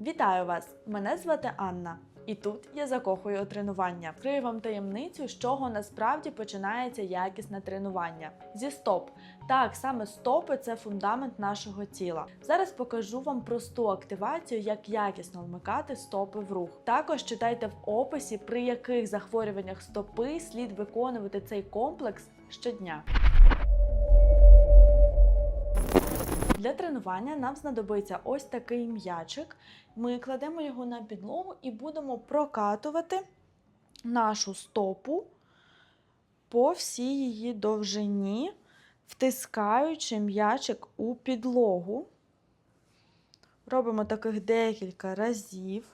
Вітаю вас! Мене звати Анна. І тут я закохую тренування. Вкрию вам таємницю, з чого насправді починається якісне тренування. Зі стоп. Так, саме стопи це фундамент нашого тіла. Зараз покажу вам просту активацію, як якісно вмикати стопи в рух. Також читайте в описі, при яких захворюваннях стопи слід виконувати цей комплекс щодня. Для тренування нам знадобиться ось такий м'ячик. Ми кладемо його на підлогу і будемо прокатувати нашу стопу по всій її довжині, втискаючи м'ячик у підлогу. Робимо таких декілька разів.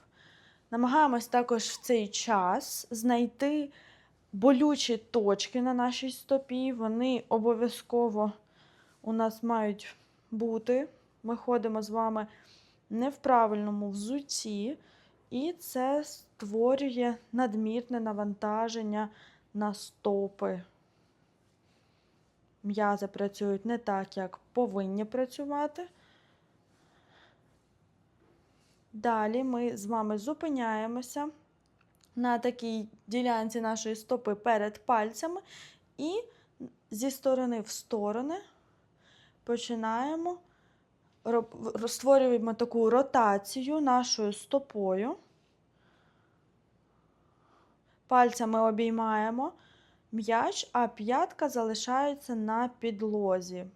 Намагаємось також в цей час знайти болючі точки на нашій стопі. Вони обов'язково у нас мають бути. Ми ходимо з вами не в правильному взутті, і це створює надмірне навантаження на стопи. М'язи працюють не так, як повинні працювати. Далі ми з вами зупиняємося на такій ділянці нашої стопи перед пальцями і зі сторони в сторони починаємо створюємо таку ротацію нашою стопою. Пальцями обіймаємо м'яч, а п'ятка залишається на підлозі.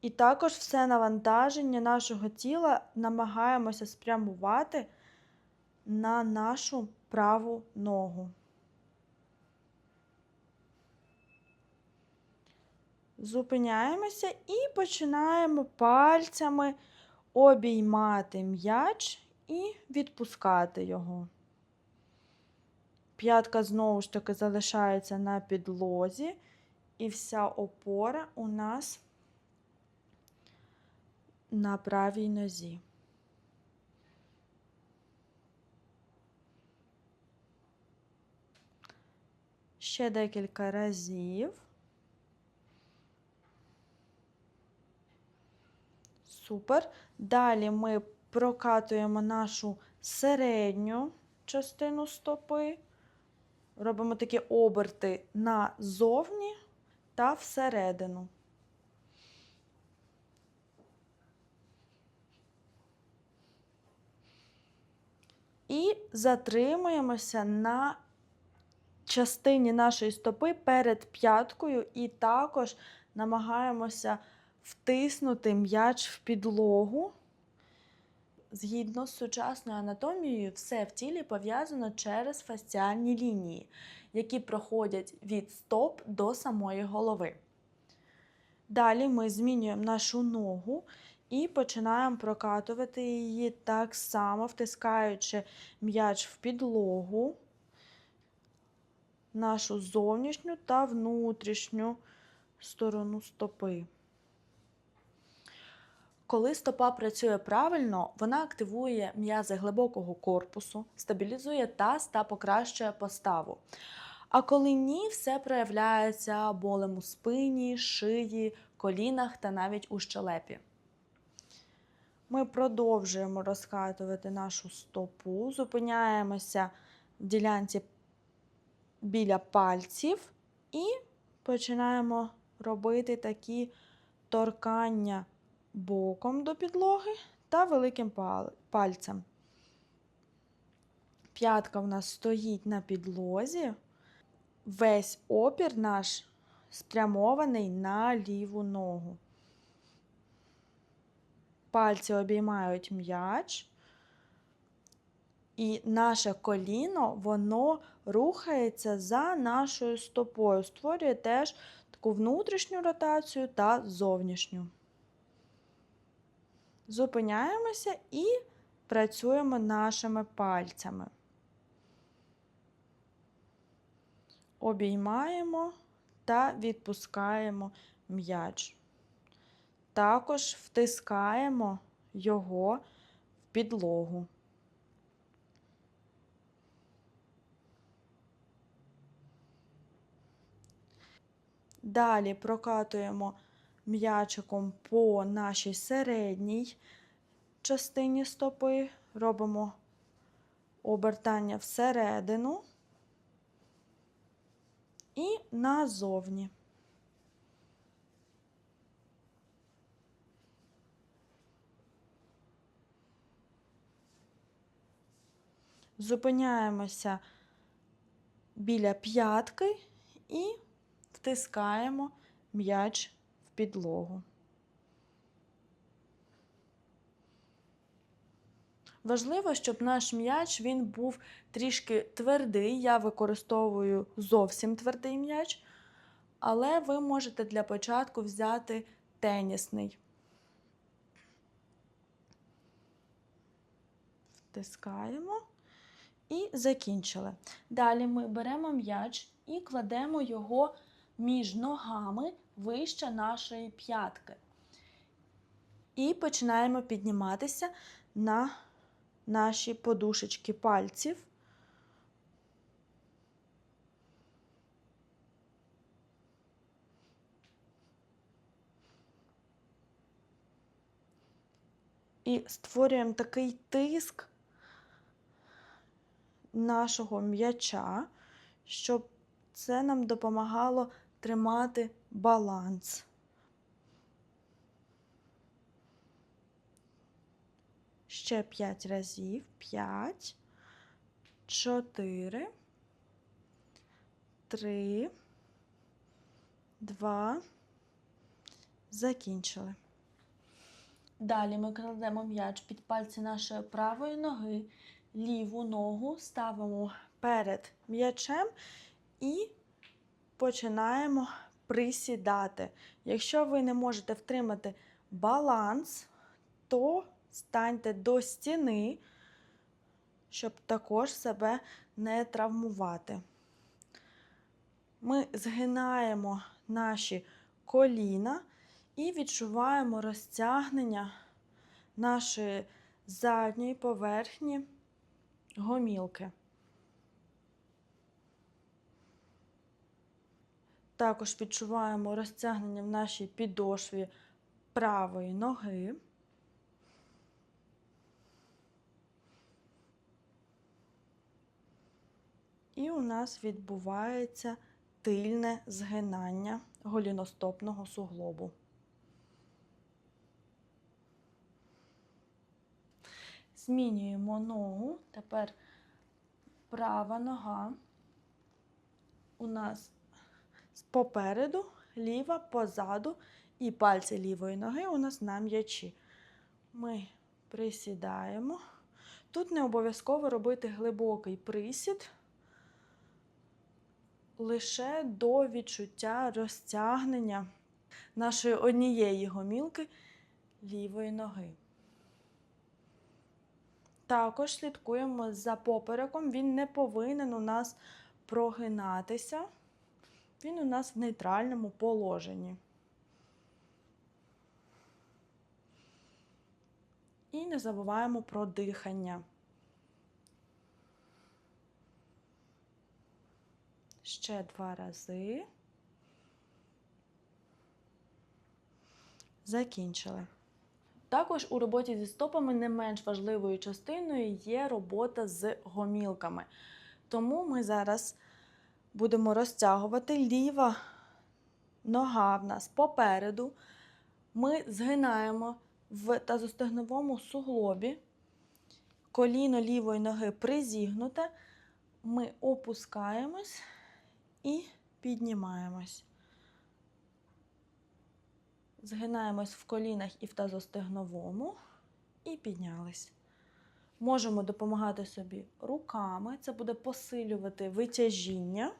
І також все навантаження нашого тіла намагаємося спрямувати на нашу праву ногу. Зупиняємося і починаємо пальцями обіймати м'яч і відпускати його. П'ятка знову ж таки залишається на підлозі, і вся опора у нас на правій нозі. Ще декілька разів. Супер. Далі ми прокатуємо нашу середню частину стопи, робимо такі оберти назовні та всередину. І затримуємося на частині нашої стопи перед п'яткою, і також намагаємося втиснути м'яч в підлогу. Згідно з сучасною анатомією, все в тілі пов'язано через фасціальні лінії, які проходять від стоп до самої голови. Далі ми змінюємо нашу ногу і починаємо прокатувати її так само, втискаючи м'яч в підлогу, нашу зовнішню та внутрішню сторону стопи. Коли стопа працює правильно, вона активує м'язи глибокого корпусу, стабілізує таз та покращує поставу. А коли ні, все проявляється болем у спині, шиї, колінах та навіть у щелепі. Ми продовжуємо розкатувати нашу стопу, зупиняємося в ділянці біля пальців і починаємо робити такі торкання боком до підлоги та великим пальцем. П'ятка в нас стоїть на підлозі. Весь опір наш спрямований на ліву ногу. Пальці обіймають м'яч. І наше коліно, воно рухається за нашою стопою, створює теж таку внутрішню ротацію та зовнішню. Зупиняємося і працюємо нашими пальцями. Обіймаємо та відпускаємо м'яч. Також втискаємо його в підлогу. Далі прокатуємо м'ячиком по нашій середній частині стопи, робимо обертання всередину і назовні. Зупиняємося біля п'ятки і втискаємо м'яч підлогу. Важливо, щоб наш м'яч він був трішки твердий. Я використовую зовсім твердий м'яч, але ви можете для початку взяти тенісний. Втискаємо і закінчили. Далі ми беремо м'яч і кладемо його між ногами вище нашої п'ятки. І починаємо підніматися на наші подушечки пальців. І створюємо такий тиск нашого м'яча, щоб це нам допомагало тримати баланс. Ще 5 разів. 5, 4, 3, 2. Закінчили. Далі ми кладемо м'яч під пальці нашої правої ноги, ліву ногу ставимо перед м'ячем і починаємо присідати. Якщо ви не можете втримати баланс, то станьте до стіни, щоб також себе не травмувати. Ми згинаємо наші коліна і відчуваємо розтягнення нашої задньої поверхні гомілки. Також відчуваємо розтягнення в нашій підошві правої ноги. І у нас відбувається тильне згинання голіностопного суглобу. Змінюємо ногу. Тепер права нога у нас попереду, ліва позаду, і пальці лівої ноги у нас на м'ячі. Ми присідаємо. Тут не обов'язково робити глибокий присід лише до відчуття розтягнення нашої однієї гомілки лівої ноги. Також слідкуємо за попереком, він не повинен у нас прогинатися, він у нас в нейтральному положенні. І не забуваємо про дихання. Ще два рази. Закінчили. Також у роботі зі стопами не менш важливою частиною є робота з гомілками. Тому ми зараз будемо розтягувати ліва нога в нас попереду. Ми згинаємо в тазостегновому суглобі. Коліно лівої ноги призігнуте. Ми опускаємось і піднімаємось. Згинаємось в колінах і в тазостегновому, і піднялись. Можемо допомагати собі руками, це буде посилювати витяжіння.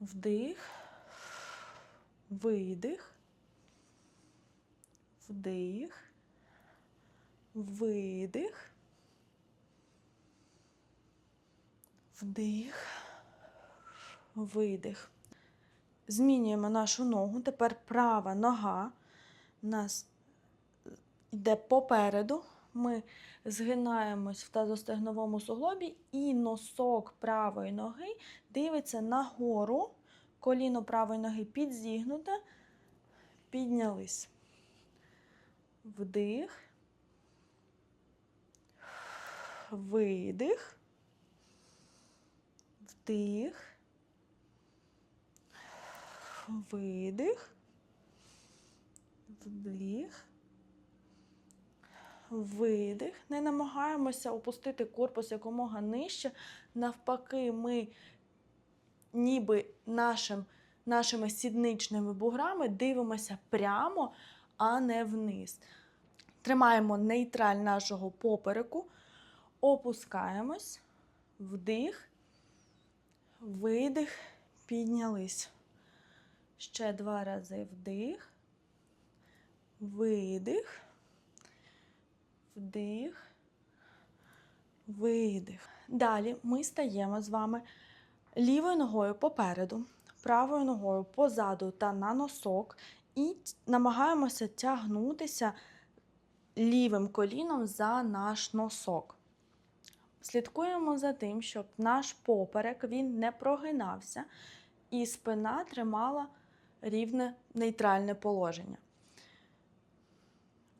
Вдих, видих, вдих, видих, вдих, видих. Змінюємо нашу ногу. Тепер права нога у нас йде попереду ми згинаємось в тазостегновому суглобі, і носок правої ноги дивиться нагору, коліно правої ноги підзігнуте, піднялись. Вдих, видих, вдих, видих, вдих видих. Не намагаємося опустити корпус якомога нижче. Навпаки, ми ніби нашим, нашими сідничними буграми дивимося прямо, а не вниз. Тримаємо нейтраль нашого попереку, опускаємось, вдих, видих, піднялись. Ще два рази вдих, видих, вдих, видих. Далі ми стаємо з вами лівою ногою попереду, правою ногою позаду та на носок, і намагаємося тягнутися лівим коліном за наш носок. Слідкуємо за тим, щоб наш поперек він не прогинався, і спина тримала рівне нейтральне положення.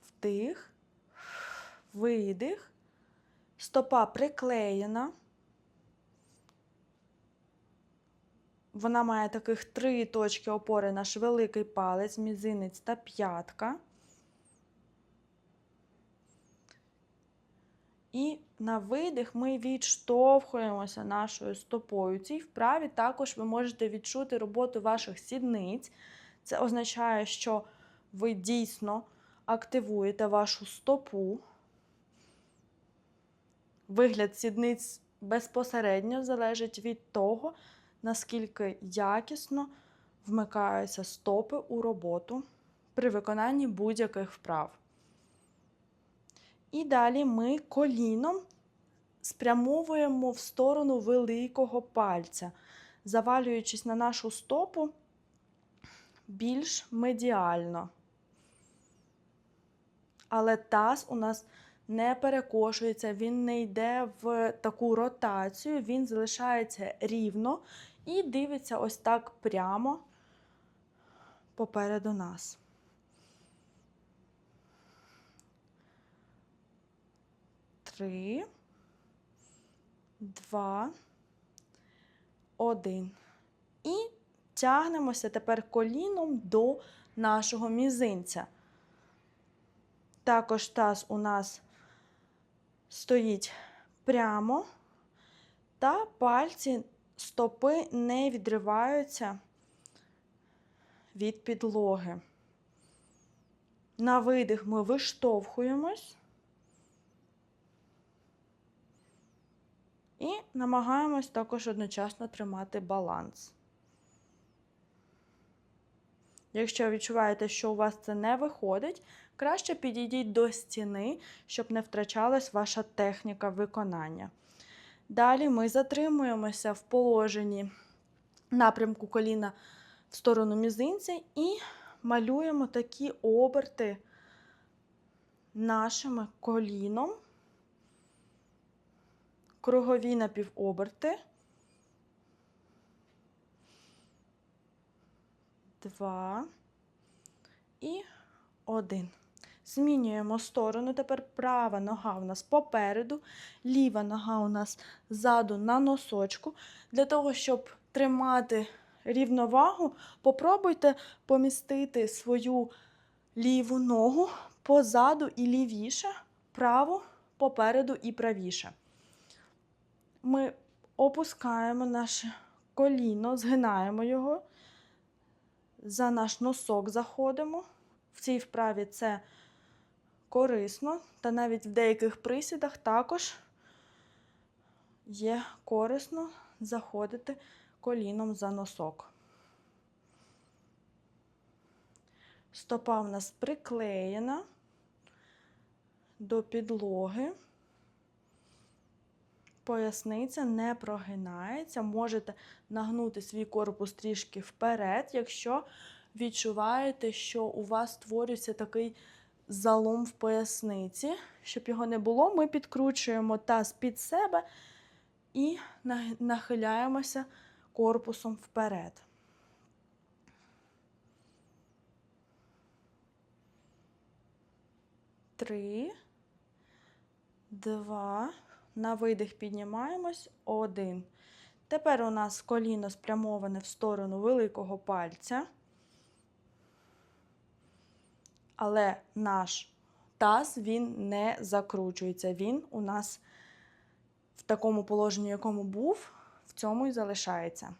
Вдих, видих, стопа приклеєна. Вона має таких три точки опори наш великий палець, мізинець та п'ятка. І на видих ми відштовхуємося нашою стопою. Цій вправі також ви можете відчути роботу ваших сідниць. Це означає, що ви дійсно активуєте вашу стопу. Вигляд сідниць безпосередньо залежить від того, наскільки якісно вмикаються стопи у роботу при виконанні будь-яких вправ. І далі ми коліном спрямовуємо в сторону великого пальця, завалюючись на нашу стопу більш медіально. Але таз у нас не перекошується, він не йде в таку ротацію, він залишається рівно і дивиться ось так прямо попереду нас. Три, два, один. І тягнемося тепер коліном до нашого мізинця. Також таз у нас стоїть прямо, та пальці стопи не відриваються від підлоги. На видих ми виштовхуємось і намагаємось також одночасно тримати баланс. Якщо відчуваєте, що у вас це не виходить, краще підійдіть до стіни, щоб не втрачалась ваша техніка виконання. Далі ми затримуємося в положенні напрямку коліна в сторону мізинця і малюємо такі оберти нашим коліном, кругові напівоберти. Два і один. Змінюємо сторону. Тепер права нога у нас попереду, ліва нога у нас ззаду на носочку. Для того, щоб тримати рівновагу, попробуйте помістити свою ліву ногу позаду і лівіше, праву попереду і правіше. Ми опускаємо наше коліно, згинаємо його, за наш носок заходимо. В цій вправі це корисно, та навіть в деяких присідах також є корисно заходити коліном за носок. Стопа в нас приклеєна до підлоги. Поясниця не прогинається. Можете нагнути свій корпус трішки вперед, якщо відчуваєте, що у вас створюється такий залом в поясниці. Щоб його не було, ми підкручуємо таз під себе і нахиляємося корпусом вперед. Три, два. На видих піднімаємось. Один. Тепер у нас коліно спрямоване в сторону великого пальця. Але наш таз він не закручується. Він у нас в такому положенні, якому був, в цьому і залишається.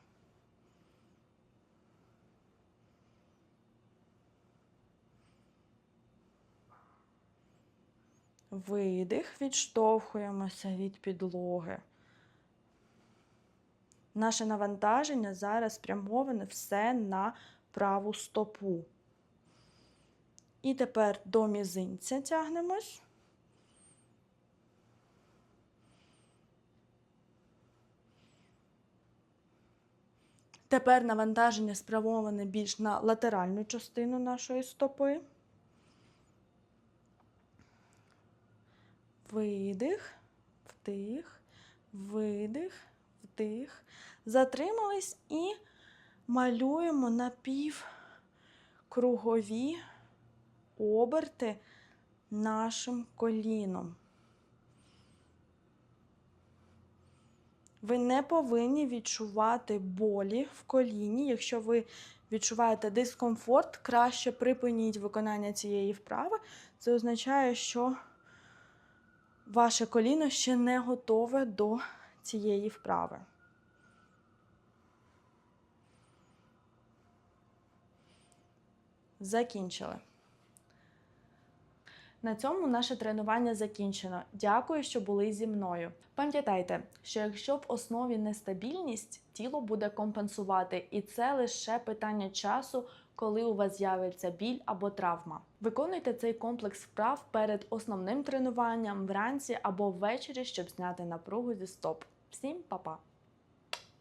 Видих, відштовхуємося від підлоги. Наше навантаження зараз спрямоване все на праву стопу. І тепер до мізинця тягнемось. Тепер навантаження спрямоване більш на латеральну частину нашої стопи. Видих, вдих, видих, вдих. Затримались і малюємо напівкругові оберти нашим коліном. Ви не повинні відчувати болі в коліні. Якщо ви відчуваєте дискомфорт, краще припиніть виконання цієї вправи. Це означає, що ваше коліно ще не готове до цієї вправи. Закінчили. На цьому наше тренування закінчено. Дякую, що були зі мною. Пам'ятайте, що якщо в основі нестабільність, тіло буде компенсувати, і це лише питання часу, коли у вас з'явиться біль або травма. Виконуйте цей комплекс вправ перед основним тренуванням вранці або ввечері, щоб зняти напругу зі стоп. Всім па-па!